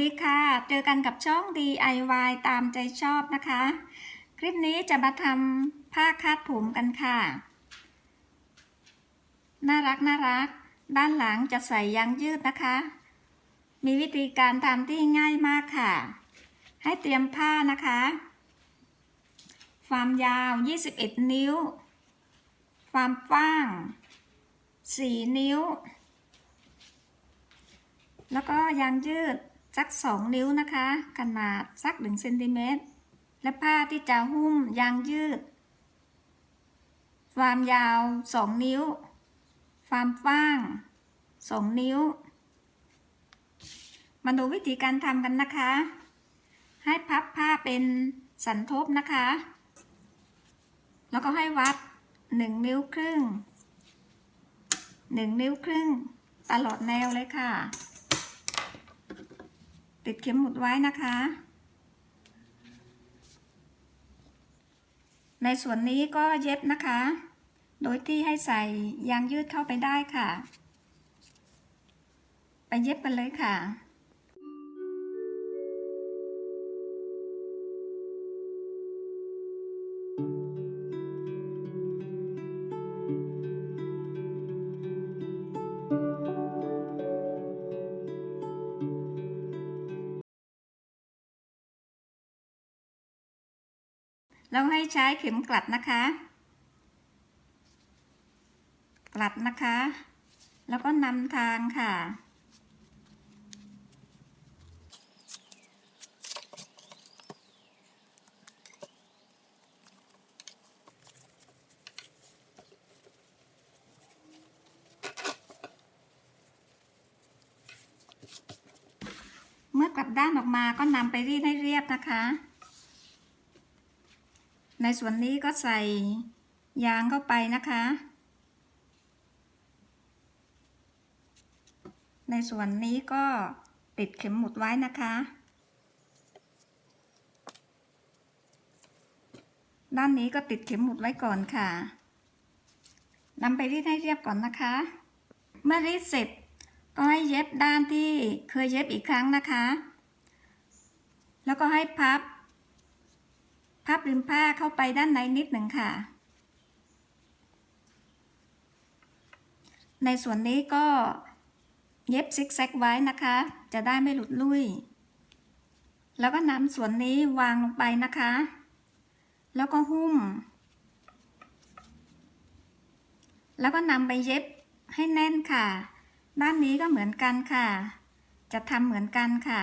ดีค่ะ เจอกันกับช่อง DIY ตามใจชอบนะคะ คลิปนี้จะมาทำผ้าคาดผมกันค่ะ น่ารักน่ารัก ด้านหลังจะใส่ยางยืดนะคะ มีวิธีการทำที่ง่ายมากค่ะ ให้เตรียมผ้านะคะ ความยาว 21 นิ้ว ความกว้าง 4 นิ้วแล้วก็ยางยืด สัก 2 นิ้วนะคะ ขนาดสัก1เซนติเมตรและผ้าที่จะหุ้มยางยืด ความยาว 2 นิ้ว ความกว้าง 2 นิ้ว มาดูวิธีการทำกันนะคะ ให้พับผ้าเป็นสันทบนะคะ แล้วก็ให้วัด 1 นิ้วครึ่ง 1 นิ้วครึ่ง ตลอดแนวเลยค่ะ ติดเข็มหมุดไว้นะคะ ในส่วนนี้ก็เย็บนะคะ โดยที่ให้ใส่ยางยืดเข้าไปได้ค่ะ ไปเย็บกันเลยค่ะ เราให้ใช้เข็มกลัดนะคะ กลัดนะคะ แล้วก็นำทางค่ะเมื่อกลับด้านออกมาก็นำไปรีดให้เรียบนะคะ ในส่วนนี้ก็ใส่ยางเข้าไปนะคะ ในส่วนนี้ก็ติดเข็มหมุดไว้นะคะ ด้านนี้ก็ติดเข็มหมุดไว้ก่อนค่ะนำไปรีดให้เรียบก่อนนะคะ เมื่อรีดเสร็จก็ให้เย็บด้านที่เคยเย็บอีกครั้งนะคะ แล้วก็ให้พับ พับริมผ้าเข้าไปด้านในนิดหนึ่งค่ะ ในส่วนนี้ก็เย็บซิกแซกไว้นะคะ จะได้ไม่หลุดลุ่ย แล้วก็นำส่วนนี้วางลงไปนะคะ แล้วก็หุ้ม แล้วก็นำไปเย็บให้แน่นค่ะ ด้านนี้ก็เหมือนกันค่ะ จะทำเหมือนกันค่ะ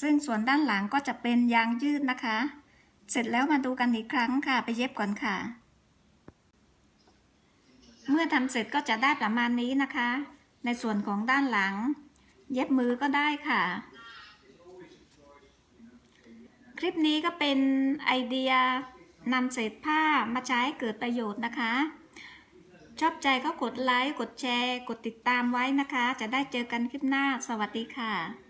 ซึ่งส่วนด้านหลังก็จะเป็นยางยืดนะคะ เสร็จแล้วมาดูกันอีกครั้งค่ะ ไปเย็บก่อนค่ะ เมื่อทำเสร็จก็จะได้ประมาณนี้นะคะ ในส่วนของด้านหลัง เย็บมือก็ได้ค่ะ คลิปนี้ก็เป็นไอเดียนำเศษผ้ามาใช้เกิดประโยชน์นะคะ ชอบใจก็กดไลค์ กดแชร์ กดติดตามไว้นะคะ จะได้เจอกันคลิปหน้า สวัสดีค่ะ